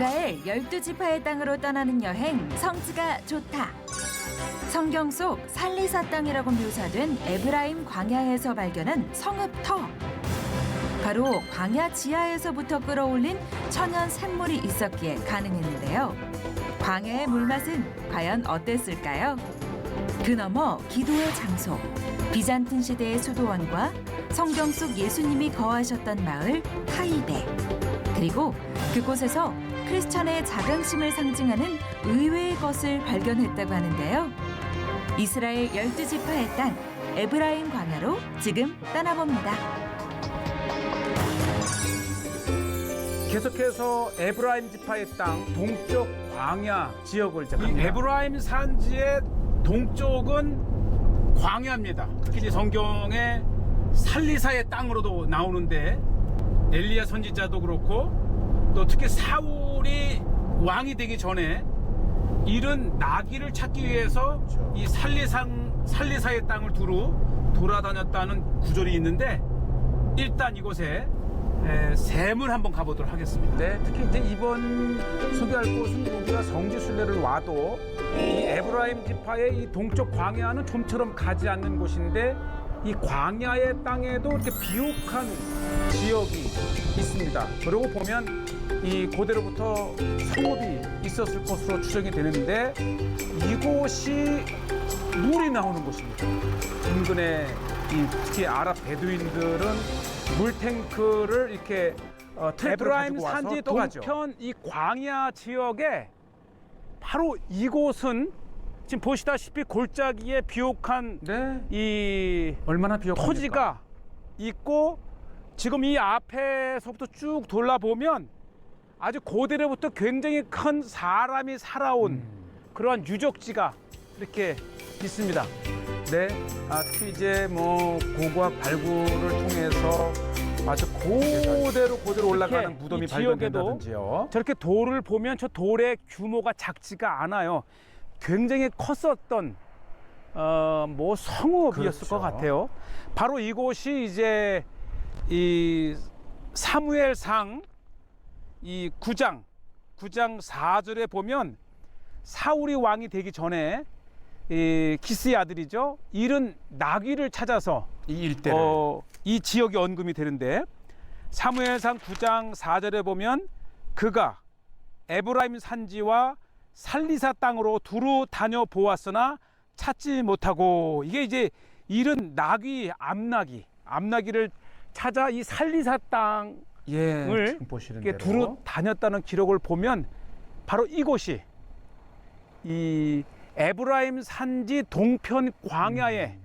이스라엘 열두 지파의 땅으로 떠나는 여행 성지가 좋다. 성경 속 살리사 땅이라고 묘사된 에브라임 광야에서 발견한 성읍 터. 바로 광야 지하에서부터 끌어올린 천연 샘물이 있었기에 가능했는데요. 광야의 물맛은 과연 어땠을까요? 그 너머 기도의 장소, 비잔틴 시대의 수도원과 성경 속 예수님이 거하셨던 마을 타이베. 그리고 그곳에서 크리스천의 자긍심을 상징하는 의외의 것을 발견했다고 하는데요. 이스라엘 열두 지파의 땅 에브라임 광야로 지금 떠나봅니다. 계속해서 에브라임 지파의 땅 동쪽 광야 지역을 이제 갑니다. 에브라임 산지의 동쪽은 광야입니다. 특히 이제 성경에 살리사의 땅으로도 나오는데 엘리야 선지자도 그렇고 또 특히 사울 이 왕이 되기 전에 잃은 나귀를 찾기 위해서 이 살리상 살리사의 땅을 두루 돌아다녔다는 구절이 있는데 일단 이곳에 에, 샘을 한번 가보도록 하겠습니다. 네, 특히 이제 이번 소개할 곳은 우리가 성지 순례를 와도 이 에브라임 지파의 이 동쪽 광야는 좀처럼 가지 않는 곳인데 이 광야의 땅에도 이렇게 비옥한 지역이 있습니다. 그러고 보면 이 고대로부터 성읍이 있었을 것으로 추정이 되는데 이곳이 물이 나오는 곳입니다. 인근에 이 특히 아랍 베두인들은 물탱크를 이렇게 어, 에브라임 산지. 동편 이 광야 지역에 바로 이곳은 지금 보시다시피 골짜기에 비옥한 네. 이 얼마나 비옥합니까? 토지가 있고 지금 이 앞에서부터 쭉 돌아보면 아주 고대로부터 굉장히 큰 사람이 살아온 음. 그러한 유적지가 이렇게 있습니다. 네. 아, 특히 이제 뭐 고고학 발굴을 통해서 아주 고대로 고대로 올라가는 이렇게 무덤이 이 지역에도 발견된다든지요. 저렇게 돌을 보면 저 돌의 규모가 작지가 않아요. 굉장히 컸었던 어, 뭐 성읍이었을 그렇죠. 것 같아요. 바로 이곳이 이제 이 사무엘상 이 9장 9장 4절에 보면 사울이 왕이 되기 전에 이 기스의 아들이죠. 잃은 나귀를 찾아서 이 일대를 어, 이 지역이 언급이 되는데 사무엘상 9장 4절에 보면 그가 에브라임 산지와 살리사 땅으로 두루 다녀 보았으나 찾지 못하고 이게 이제 잃은 나귀 암나귀 암나귀를 찾아 이 살리사 땅 예, 을 두루 다녔다는 기록을 보면 바로 이곳이 이 에브라임 산지 동편 광야에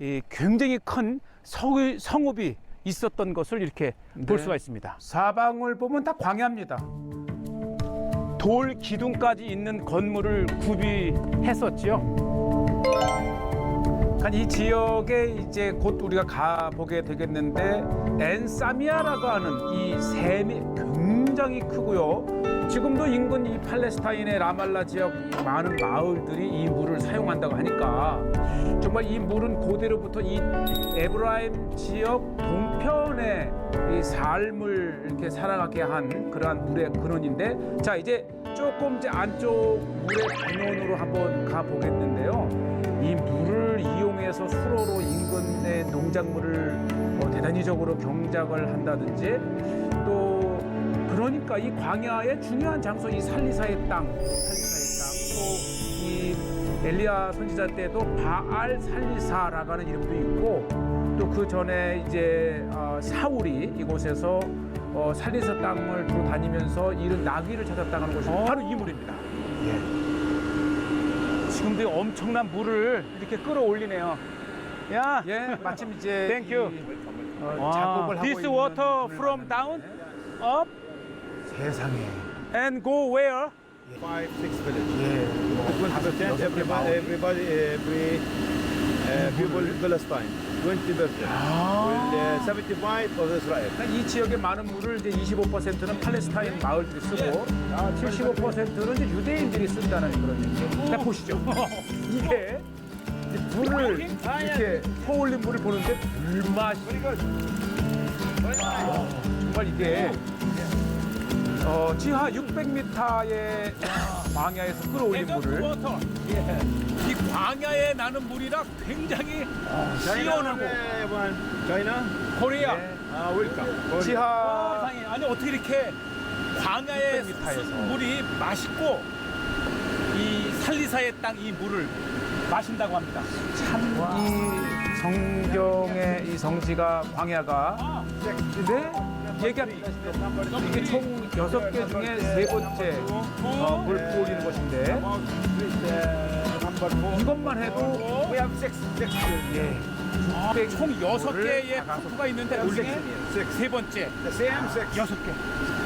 이 굉장히 큰 성읍, 성읍이 있었던 것을 이렇게 볼 네. 수가 있습니다. 사방을 보면 다 광야입니다. 돌 기둥까지 있는 건물을 구비했었지요. 이 지역에 이제 곧 우리가 가보게 되겠는데 엔사미아라고 하는 이 샘이 굉장히 크고요. 지금도 인근 이 팔레스타인의 라말라 지역 이 많은 마을들이 이 물을 사용한다고 하니까 정말 이 물은 고대로부터 이 에브라임 지역 동편의 이 삶을 이렇게 살아가게 한 그러한 물의 근원인데 자 이제 조금 이제 안쪽 물의 근원으로 한번 가보겠는데요. 이 물을 이용해서 수로로 인근의 농작물을 어, 대단히적으로 경작을 한다든지 또 그러니까 이 광야의 중요한 장소 이 살리사의 땅, 살리사의 땅, 또 이 엘리야 선지자 때도 바알 살리사라고 하는 이름도 있고 또 그 전에 이제 어, 사울이 이곳에서 어, 살리사 땅을 두루 다니면서 잃은 나귀를 찾았다는 것이 어. 바로 이 물입니다. 지금도 이 엄청난 물을 이렇게 끌어올리네요. 야, 예, 마침 이제 Thank you. 이, 어, 와, 작업을 하고 this water from down, up, 세상에 and go where? Five, six villages. 예, 뭐 여섯 개 마을. Everybody, everybody, every uh, people Palestine, 20 percent. Well, uh, 75 of Israel. 그러니까 이 지역의 많은 물을 이제 25%는 팔레스타인 마을들이 쓰고 아, 75%는 이제 유대인들이 쓴다는 그런 얘기죠. 자 보시죠. 이게 이제 물을 이렇게 퍼올린 물을 보는데 불맛이 아, 정말 이게 어, 지하 600m의 광야에서 끌어올린 물을 워터. 예. 이 광야에 나는 물이라 굉장히 시원하고 uh, one. China. 코리아. 네. Welcome. Korea. 지하 세상에 아니 어떻게 이렇게 광야의 600m 에서. 물이 맛있고 이 살리사의 땅 이 물을 마신다고 합니다. 참이 성경의 이 성지가 광야가 아, 네 얘기합니다. 이게 총 여섯 개 중에 세 번째 어, 물 뿌리는 것인데. 이것만 해도. 예. 아, 총 여섯 물을 개의 다 폭포가 있는데. 우리게 Six. 세 번째. 여섯 개.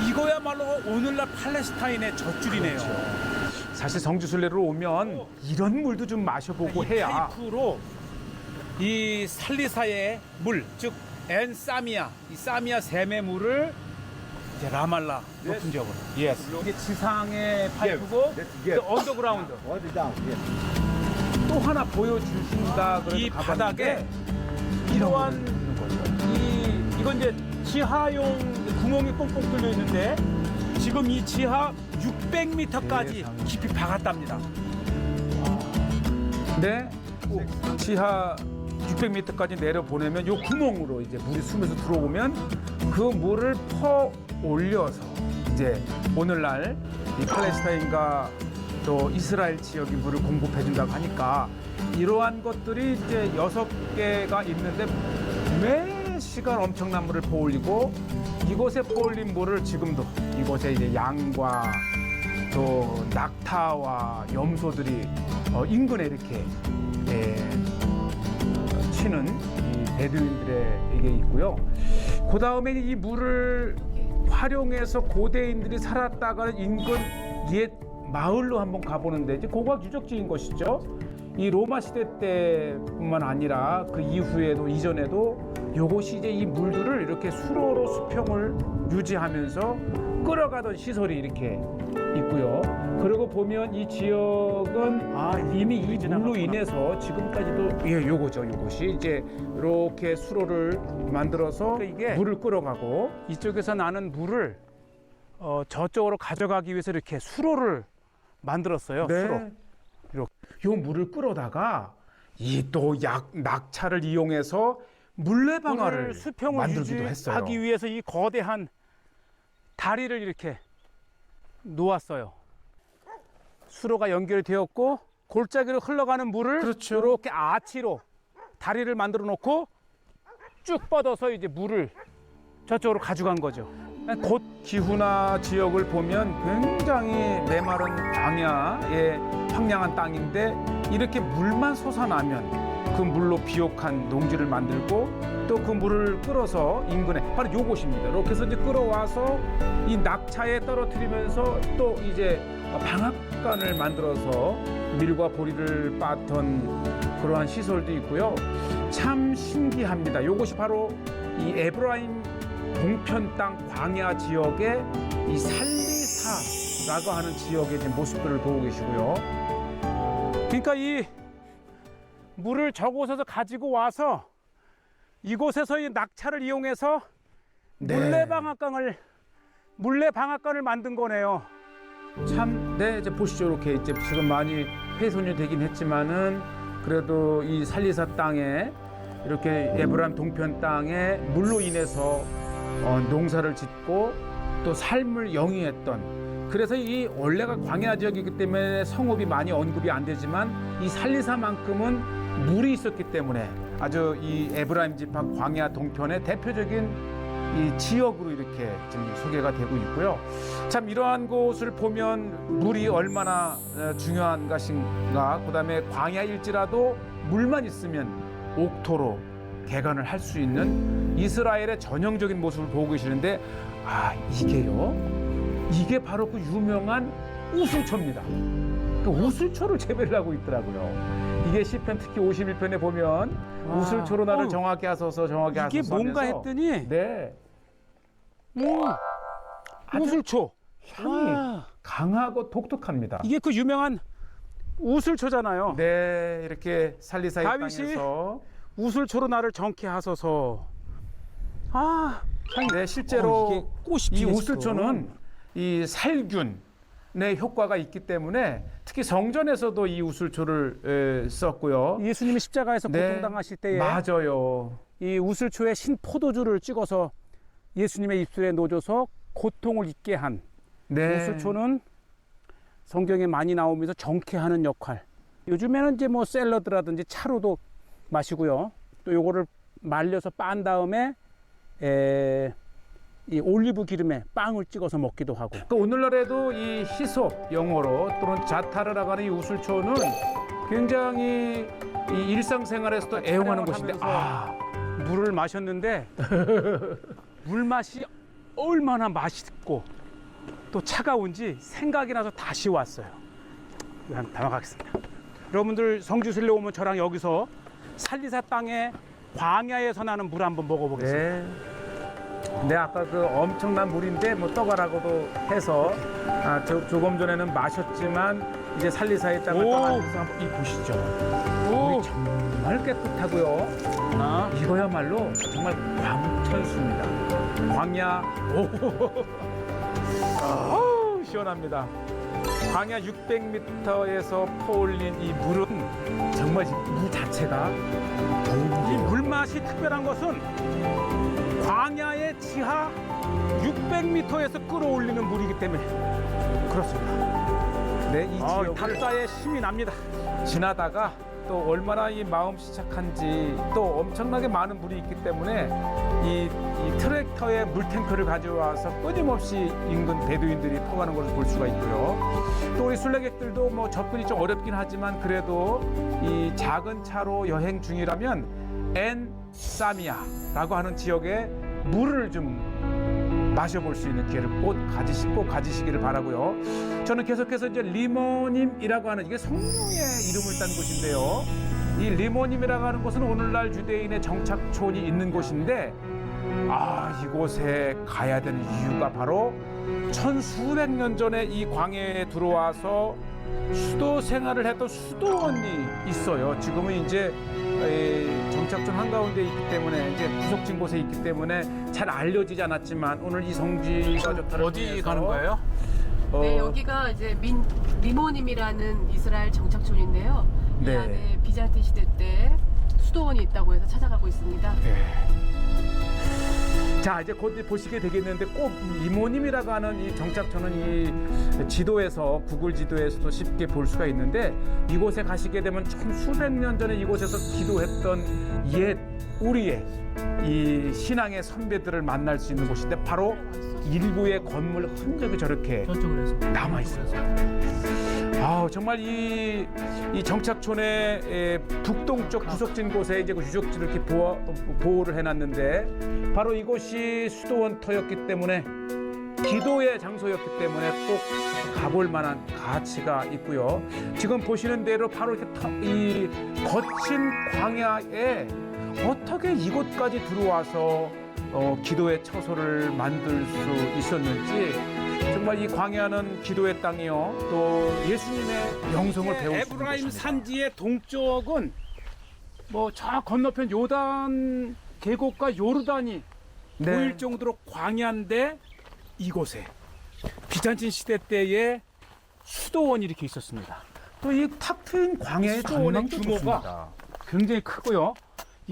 이거야말로 오늘날 팔레스타인의 젖줄이네요. 사실 성지순례로 오면 이런 물도 좀 마셔보고 이 해야 파이프로 이 살리사의 물, 즉 엔사미아, 이 사미아 샘의 물을 이제 라말라 높은 지역으로. 예스. 이게 지상의 파이프고. 언더그라운드. What is down? Yes. 또 하나 보여주신다 그래서 이 바닥에 이러한 거죠. 이 이건 이제 지하용 구멍이 뻥뻥 뚫려 있는데 지금 이 지하 600m까지 세상에. 깊이 박았답니다. 네. 지하 600m까지 내려 보내면 요 구멍으로 이제 물이 숨에서 들어오면 그 물을 퍼 올려서 이제 오늘날 이 팔레스타인과 또 이스라엘 지역이 물을 공급해 준다고 하니까 이러한 것들이 이제 여섯 개가 있는데 매 시간 엄청난 물을 퍼올리고 이곳에 퍼올린 물을 지금도 이곳에 이제 양과 또 낙타와 염소들이 어, 인근에 이렇게 예, 어, 치는 이 베두인들에게 있고요. 그 다음에 이 물을 활용해서 고대인들이 살았다가는 인근 옛 마을로 한번 가보는데 이제 고각 유적지인 것이죠. 이 로마 시대 때뿐만 아니라 그 이후에도 이전에도 요것이 이제 이 물들을 이렇게 수로로 수평을 유지하면서 끌어가던 시설이 이렇게 있고요. 그리고 보면 이 지역은 아, 이미 이. 물로 인해서 지금까지도 예 요거죠 요것이 이제 이렇게 수로를 만들어서 그러니까 이게 물을 끌어가고 이쪽에서 나는 물을 어, 저쪽으로 가져가기 위해서 이렇게 수로를 만들었어요. 수로. 이렇게 요 물을 끌어다가 이 또 약 낙차를 이용해서 물레방아를 수평을 만들기도 했어요. 유지하기 위해서 이 거대한 다리를 이렇게 놓았어요. 수로가 연결되었고 골짜기로 흘러가는 물을 그렇죠. 이렇게 아치로 다리를 만들어 놓고 쭉 뻗어서 이제 물을 저쪽으로 가져간 거죠. 곳 기후나 지역을 보면 굉장히 메마른 광야의 황량한 땅인데 이렇게 물만 솟아나면 그 물로 비옥한 농지를 만들고 또 그 물을 끌어서 인근에 바로 요곳입니다. 이렇게 해서 이제 끌어와서 이 낙차에 떨어뜨리면서 또 이제 방앗간을 만들어서 밀과 보리를 빻던 그러한 시설도 있고요. 참 신기합니다. 요것이 바로 이 에브라임 동편 땅 광야 지역의 이 살리사라고 하는 지역의 모습들을 보고 계시고요. 그러니까 이 물을 저곳에서 가지고 와서 이곳에서 이 낙차를 이용해서 네. 물레방앗간을 물레방앗간을 만든 거네요. 참, 네, 이제 보시죠. 이렇게 이제 지금 많이 훼손이 되긴 했지만은 그래도 이 살리사 땅에 이렇게 에브라임 동편 땅에 물로 인해서 어, 농사를 짓고 또 삶을 영위했던 그래서 이 원래가 광야 지역이기 때문에 성읍이 많이 언급이 안 되지만 이 살리사만큼은 물이 있었기 때문에 아주 이 에브라임 지파 광야 동편의 대표적인 이 지역으로 이렇게 지금 소개가 되고 있고요. 참 이러한 곳을 보면 물이 얼마나 어, 중요한 것인가. 그다음에 광야일지라도 물만 있으면 옥토로 개간을 할 수 있는 이스라엘의 전형적인 모습을 보고 계시는데 아 이게요. 이게 바로 그 유명한 우슬초입니다. 그 우슬초를 재배를 하고 있더라고요. 이게 시편 특히 51편에 보면 와. 우슬초로 나를 어우. 정하게 하소서 정하게 하소서 이게 뭔가 하면서 했더니 네. 음, 아주 우슬초. 향이 와, 강하고 독특합니다. 이게 그 유명한 우슬초잖아요. 네, 이렇게 살리사의 다윗이 땅에서 우슬초로 나를 정케 하소서. 아, 네, 실제로 어, 이게 꽃이 이 피네, 우슬초는 이 살균 의 효과가 있기 때문에 특히 성전에서도 이 우슬초를 에, 썼고요. 예수님이 십자가에서 네, 고통당하실 때에 맞아요. 이 우슬초에 신 포도주를 찍어서 예수님의 입술에 놓줘서 고통을 잊게 한 네. 우슬초는 성경에 많이 나오면서 정케하는 역할. 요즘에는 이제 뭐 샐러드라든지 차로도 마시고요. 또 요거를 말려서 빤 다음에 에, 이 올리브 기름에 빵을 찍어서 먹기도 하고. 그 오늘날에도 이 히솝 영어로 또는 자타르라고 하는 이 우슬초는 굉장히 이 일상생활에서도 애용하는 것인데 아 물을 마셨는데 물 맛이 얼마나 맛있고 또 차가운지 생각이 나서 다시 왔어요. 한번 담아가겠습니다. 여러분들 성주실에 오면 저랑 여기서 살리사 땅에 광야에서 나는 물 한번 먹어보겠습니다. 네. 근데 아까 그 엄청난 물인데 뭐 떠가라고도 해서 아, 저, 조금 전에는 마셨지만 이제 살리사의 땅을 오. 떠나면서 한번 이 보시죠. 물이 정말 깨끗하고요. 하나, 이거야말로 정말 광천수입니다. 광야 오, 아우, 시원합니다. 광야 600m에서 퍼올린 이 물은 정말 이 물 자체가 이. 물맛이 특별한 것은 광야의 지하 600m에서 끌어올리는 물이기 때문에 그렇습니다. 네, 이 아, 지역을 닭사의 힘이 납니다. 지나다가 또 얼마나 이 마음 시착한지 또 엄청나게 많은 물이 있기 때문에 이, 이 트랙터에 물탱크를 가져와서 끊임없이 인근 베두인들이 퍼가는 것을 볼 수가 있고요. 또 우리 순례객들도 뭐 접근이 좀 어렵긴 하지만 그래도 이 작은 차로 여행 중이라면 엔 사미아라고 하는 지역에 물을 좀 마셔볼 수 있는 기회를 꼭 가지시, 꼭 가지시기를 바라고요. 저는 계속해서 이제 리모님이라고 하는 이게 성령의 이름을 딴 곳인데요. 이 리모님이라고 하는 곳은 오늘날 유대인의 정착촌이 있는 곳인데 아 이곳에 가야 되는 이유가 바로 천수백 년 전에 이 광야에 들어와서 수도 생활을 했던 수도원이 있어요. 지금은 이제 에, 정착촌 한가운데 있기 때문에 이제 구석진 곳에 있기 때문에 잘 알려지지 않았지만 오늘 이 성지가 좋다를 어디 통해서, 가는 거예요? 어, 네, 여기가 이제 민 리모님이라는 이스라엘 정착촌인데요. 네. 이 안에 비잔틴 시대 때 수도원이 있다고 해서 찾아가고 있습니다. 자 이제 곧 보시게 되겠는데 꼭 이모님이라고 하는 이 정착촌은 이 지도에서 구글 지도에서도 쉽게 볼 수가 있는데 이곳에 가시게 되면 천 수백 년 전에 이곳에서 기도했던 옛 우리의 이 신앙의 선배들을 만날 수 있는 곳인데 바로 일부의 건물 흔적이 저렇게 남아 있어요. 아 정말 이, 이 정착촌의 에, 북동쪽 구석진 곳에 이제 그 유적지를 이렇게 보호, 보호를 해놨는데 바로 이곳이 수도원터였기 때문에 기도의 장소였기 때문에 꼭 가볼 만한 가치가 있고요. 지금 보시는 대로 바로 이렇게 터- 이 거친 광야에 어떻게 이곳까지 들어와서 어, 기도의 처소를 만들 수 있었는지 정말 이 광야는 기도의 땅이요 또 예수님의 영성을 배울 수 에브라임. 산지의 동쪽은 뭐 저 건너편 요단 계곡과 요르단이 네. 보일 정도로 광야인데 이곳에 비잔틴 시대 때의 수도원이 이렇게 있었습니다. 또 이 탁 트인 광야의 수도원의 규모가. 굉장히 크고요.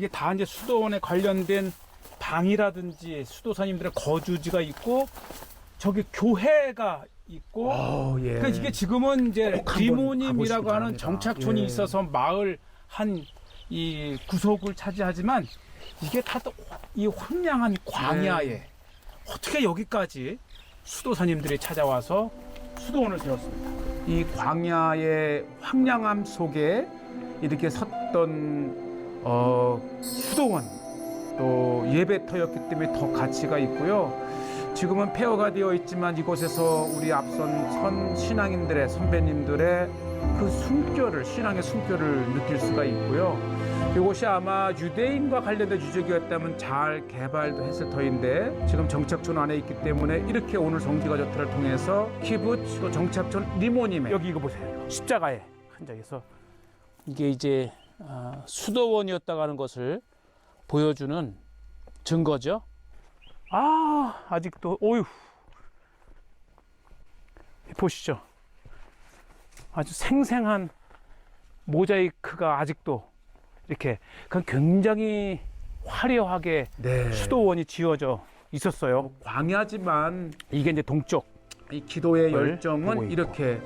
이게 다 이제 수도원에 관련된 방이라든지 수도사님들의 거주지가 있고 저기 교회가 있고 어, 예. 그러니까 이게 지금은 이제 리모님이라고 하는. 정착촌이 예. 있어서 마을 한 이 구석을 차지하지만 이게 다 이 황량한 광야에 네. 어떻게 여기까지 수도사님들이 찾아와서 수도원을 세웠습니다. 이 광야의 황량함 속에 이렇게 섰던 어, 수도원 또 예배터였기 때문에 더 가치가 있고요. 지금은 폐허가 되어 있지만 이곳에서 우리 앞선 선 신앙인들의 선배님들의 그 숨결을 신앙의 숨결을 느낄 수가 있고요. 이곳이 아마 유대인과 관련된 유적이었다면 잘 개발도 했을 터인데 지금 정착촌 안에 있기 때문에 이렇게 오늘 성지가 좋다를 통해서 키부츠 또 정착촌 리모님의 여기 이거 보세요. 십자가에 한장에서 이게 이제 아, 수도원이었다고 하는 것을 보여주는 증거죠. 아 아직도 오유 보시죠. 아주 생생한 모자이크가 아직도 이렇게 그 굉장히 화려하게 네. 수도원이 지어져 있었어요. 광야지만 이게 이제 동쪽. 이 기도의 열정은. 이렇게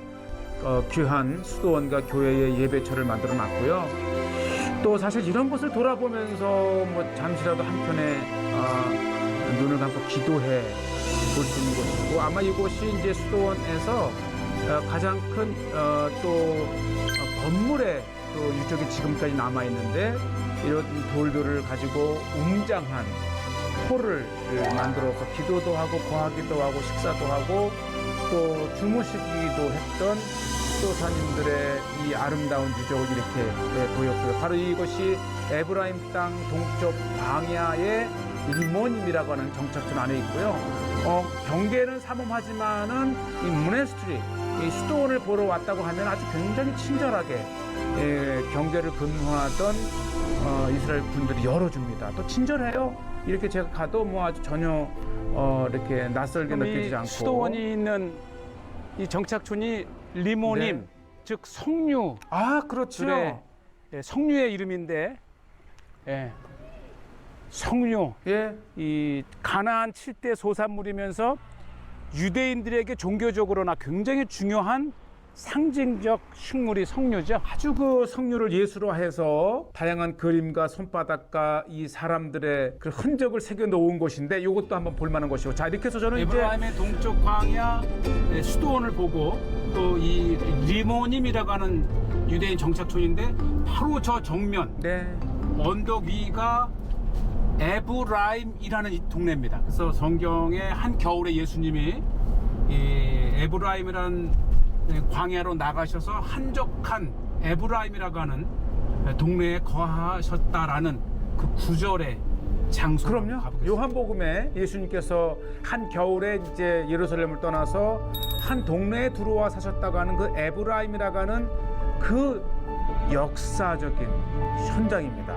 어, 귀한 수도원과 교회의 예배처를 만들어 놨고요. 또 사실 이런 것을 돌아보면서 뭐 잠시라도 한편에 아, 눈을 감고 기도해 볼 수 있는 곳이고 아마 이곳이 이제 수도원에서 어, 가장 큰또 건물의 또 유적이 지금까지 남아 있는데 이런 돌들을 가지고 웅장한 홀을 만들어서 기도도 하고 거하기도 하고 식사도 하고 또 주무시기도 했던 수도사님들의 이 아름다운 유적을 이렇게 예, 보였고요. 바로 이것이 에브라임 땅 동쪽 광야의 리모님이라고 하는 정착촌 안에 있고요. 어, 경계는 삼엄하지만은 이 문에스트리, 이 수도원을 보러 왔다고 하면 아주 굉장히 친절하게 예, 경계를 근무하던 어, 이스라엘 군들이 열어줍니다. 또 친절해요. 이렇게 제가 가도 뭐 아주 전혀 어, 이렇게 낯설게 느껴지지 않고 수도원이 있는 이 정착촌이 리모님, 네. 즉 성류 아 그렇죠. 의 예, 성류의 이름인데 예, 성류 예. 이 가나안 7대 소산물이면서 유대인들에게 종교적으로나 굉장히 중요한 상징적 식물이 성류죠. 아주 그 성류를 예술화해서 다양한 그림과 손바닥과 이 사람들의 그 흔적을 새겨 놓은 곳인데 이것도 한번 볼 만한 것이고 자 이렇게 해서 저는 에브라임의 동쪽 광야 네, 수도원을 보고 또 이 리모님이라고 하는 유대인 정착촌인데 바로 저 정면 네. 언덕 위가 에브라임이라는 이 동네입니다. 그래서 성경에 한 겨울에 예수님이 이 에브라임이라는 광야로 나가셔서 한적한 에브라임이라고 하는 동네에 거하셨다라는 그 구절의 장소로 그럼요. 요한복음에 예수님께서 한 겨울에 이제 예루살렘을 떠나서 한 동네에 들어와 사셨다고 하는 그 에브라임이라고 하는 그 역사적인 현장입니다.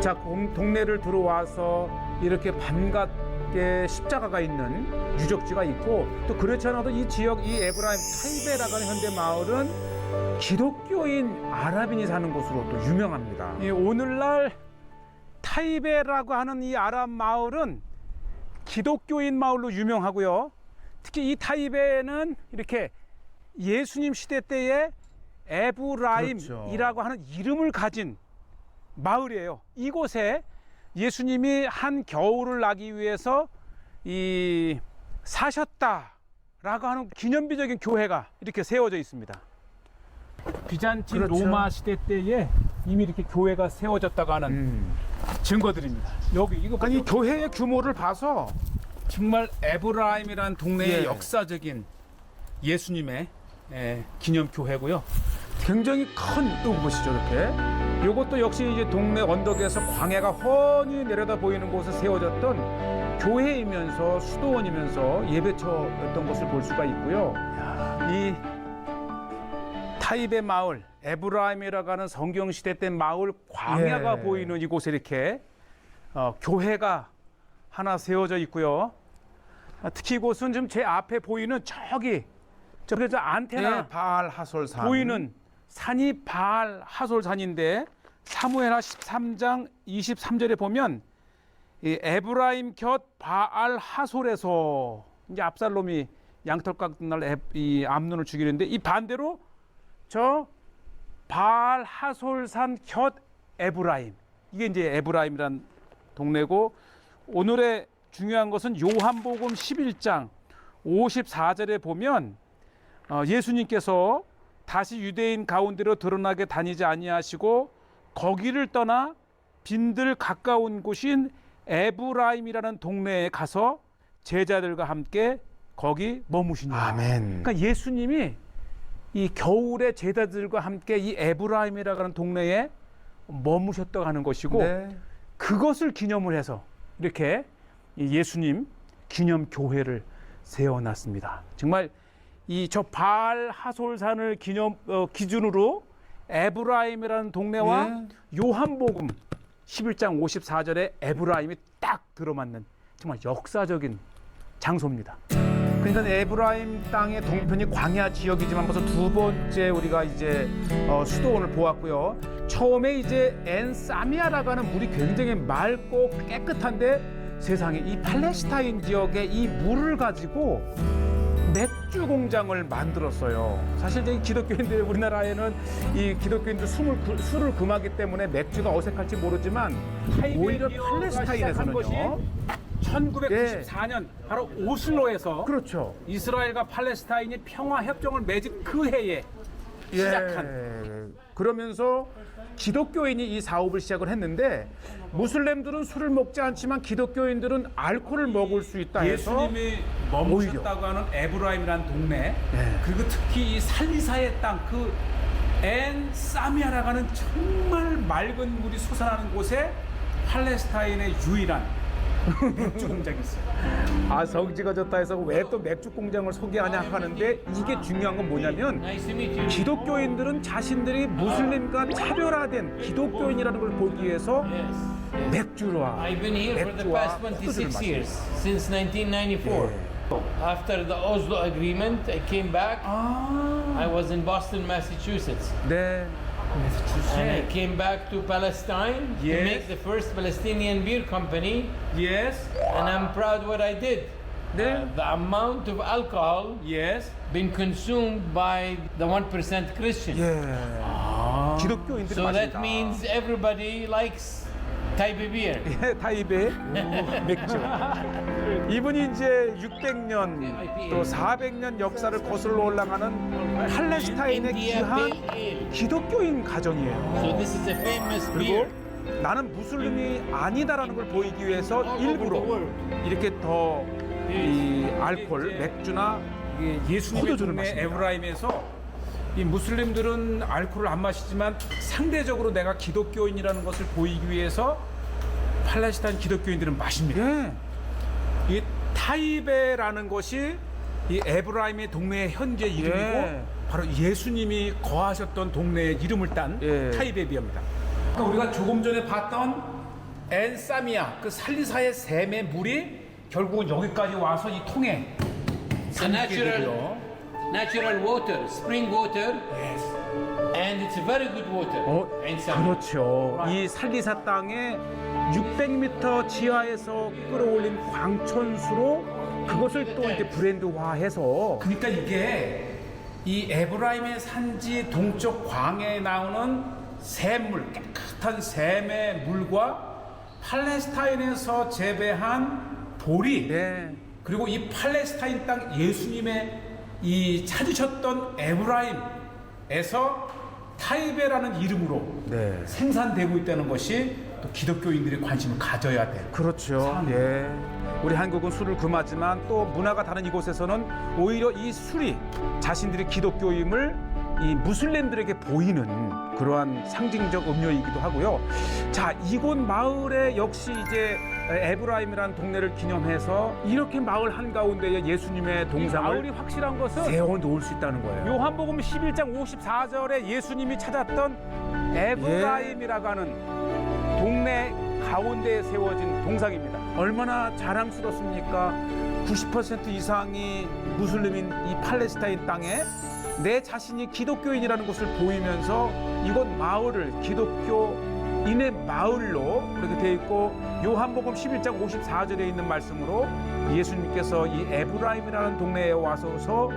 자, 공- 동네를 들어와서 이렇게 반갑 게 십자가가 있는 유적지가 있고 또 그렇지 않아도 이 지역 이 에브라임 타이베라고 하는 현대 마을은 기독교인 아랍인이 사는 곳으로 또 유명합니다. 이 오늘날 타이베라고 하는 이 아랍 마을은 기독교인 마을로 유명하고요. 특히 이 타이베는 이렇게 예수님 시대 때에 에브라임이라고 그렇죠. 하는 이름을 가진 마을이에요. 이곳에 예수님이 한 겨울을 나기 위해서 이 사셨다라고 하는 기념비적인 교회가 이렇게 세워져 있습니다. 비잔틴 그렇죠. 로마 시대 때에 이미 이렇게 교회가 세워졌다고 하는 음. 증거들입니다. 여기 이거 아니 이 교회의 규모를 봐서 정말 에브라임이라는 동네의 예. 역사적인 예수님의 예, 기념 교회고요. 굉장히 큰 이것이죠 이렇게. 이것도 역시 이제 동네 언덕에서 광야가 훤히 내려다 보이는 곳에 세워졌던 교회이면서 수도원이면서 예배처였던 것을 볼 수가 있고요. 이 타입의 마을 에브라임이라고 하는 성경 시대 때 마을 광야가 예. 보이는 이곳에 이렇게 어, 교회가 하나 세워져 있고요. 아, 특히 이곳은 지금 제 앞에 보이는 저기 저기 저 안테나 네, 바알 하솔산 보이는 산이 바알 하솔산인데 사무엘하 13장 23절에 보면 이 에브라임 곁 바알 하솔에서 이제 압살롬이 양털 깎는 날 에- 이 암눈을 죽이는데 이 반대로 저 바알 하솔산 곁 에브라임. 이게 이제 에브라임이란 동네고 오늘의 중요한 것은 요한복음 11장 54절에 보면 어, 예수님께서 다시 유대인 가운데로 드러나게 다니지 아니하시고 거기를 떠나 빈들 가까운 곳인 에브라임이라는 동네에 가서 제자들과 함께 거기 머무시니라. 아멘. 그러니까 예수님이 이 겨울에 제자들과 함께 이 에브라임이라고 하는 동네에 머무셨다고 하는 것이고 네. 그것을 기념을 해서 이렇게 이 예수님 기념 교회를 세워놨습니다. 정말 이 저 바알 하솔산을 기념 어, 기준으로 에브라임이라는 동네와 네. 요한복음 11장 54절에 에브라임이 딱 들어맞는 정말 역사적인 장소입니다. 그러니까 에브라임 땅의 동편이 광야 지역이지만 벌써 두 번째 우리가 이제 어, 수도원을 보았고요. 처음에 이제 엔사미아라고 하는 물이 굉장히 맑고 깨끗한데 세상에 이 팔레스타인 지역의 이 물을 가지고 맥 주 공장을 만들었어요. 사실 기독교인들 우리나라에는 이 기독교인들 술을, 그- 술을 금하기 때문에 맥주가 어색할지 모르지만 오히려 팔레스타인에서는요. 1994년 바로 오슬로에서 그렇죠. 이스라엘과 팔레스타인이 평화 협정을 맺은 그 해에 시작한 예. 그러면서 기독교인이 이 사업을 시작을 했는데 무슬림들은 술을 먹지 않지만 기독교인들은 알코올을 먹을 수 있다 해서 예수님이 머무셨다고 하는 에브라임이라는 동네 네. 그리고 특히 이 살리사의 땅그 엔 사미아라고 하는 정말 맑은 물이 솟아나는 곳에 팔레스타인의 유일한 맥주 공장이 있어요. 아 성지가 좋다 해서 왜 또 맥주 공장을 소개하냐 하는데 이게 중요한 건 뭐냐면 기독교인들은 자신들이 무슬림과 차별화된 기독교인이라는 걸 보기 위해서 맥주와 I've been here for the 맥주와 past 포도주를 26 마십니다. years, since 1994. After the Oslo Agreement, I came back. I was in Boston, Massachusetts. 네. And I came back to Palestine yes. to make the first Palestinian beer company. Yes. And I'm proud what I did. The, uh, the amount of alcohol yes been consumed by the 1% Christian. Yeah. Ah. So that means everybody likes Taipei beer. 예, 타입의 맥주. 이분이 이제 600년 또 400년 역사를 거슬러 올라가는 팔레스타인의 귀한. 기독교인 가정이에요. 그리고. 나는 무슬림이 아니다라는 걸 보이기 위해서 일부러 이렇게 더 이 알코올, 맥주나 예수님의 마십니다. 에브라임에서 이 무슬림들은 알코올을 안 마시지만 상대적으로 내가 기독교인이라는 것을 보이기 위해서 팔레스타인 기독교인들은 마십니다. 예. 이 타이베라는 것이 이 에브라임의 동네의 현재 이름이고 예. 바로 예수님이 거하셨던 동네의 이름을 딴 예. 타이베비입니다. 그러니까 우리가 조금 전에 봤던 엔사미아 그 살리사의 샘의 물이 결국은 여기까지 와서 이 통에 natural, 되고요. Natural water, spring water, and it's a very good water. 어, 그렇죠. 이 살리사 땅에 600m 지하에서 끌어올린 광천수로 그것을 또 이제 브랜드화해서 그러니까 이게 이 에브라임의 산지 동쪽 광해에 나오는 샘물 깨끗한 샘의 물과 팔레스타인에서 재배한 보리 네. 그리고 이 팔레스타인 땅 예수님의 이 찾으셨던 에브라임에서 타이베라는 이름으로 네. 생산되고 있다는 것이 또 기독교인들이 관심을 가져야 될 그렇죠. 예. 우리 한국은 술을 금하지만 또 문화가 다른 이곳에서는 오히려 이 술이 자신들이 기독교임을 이 무슬림들에게 보이는 그러한 상징적 음료이기도 하고요. 자, 이곳 마을에 역시 이제 에브라임이라는 동네를 기념해서 이렇게 마을 한가운데에 예수님의 동상을 마을이 확실한 것은 세워 놓을 수 있다는 거예요. 요한복음 11장 54절에 예수님이 찾았던 에브라임이라고 하는 동네 가운데에 세워진 동상입니다. 얼마나 자랑스럽습니까? 90% 이상이 무슬림인 이 팔레스타인 땅에 내 자신이 기독교인이라는 것을 보이면서 이곳 마을을 기독교 인의 마을로 그렇게 돼 있고 요한복음 11장 54절에 있는 말씀으로 예수님께서 이 에브라임이라는 동네에 와서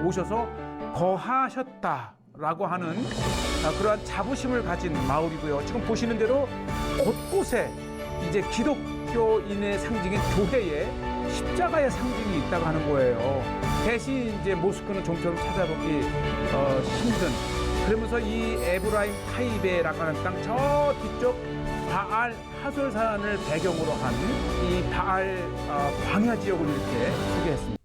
오셔서 거하셨다라고 하는 아, 그러한 자부심을 가진 마을이고요. 지금 보시는 대로 곳곳에 이제 기독교인의 상징인 교회에 십자가의 상징이 있다고 하는 거예요. 대신 이제 모스크는 좀처럼 찾아보기 어, 힘든. 그러면서 이 에브라임 타이베라고 하는 땅 저 뒤쪽 바알 하솔산을 배경으로 한 이 바알 어, 광야 지역을 이렇게 소개했습니다.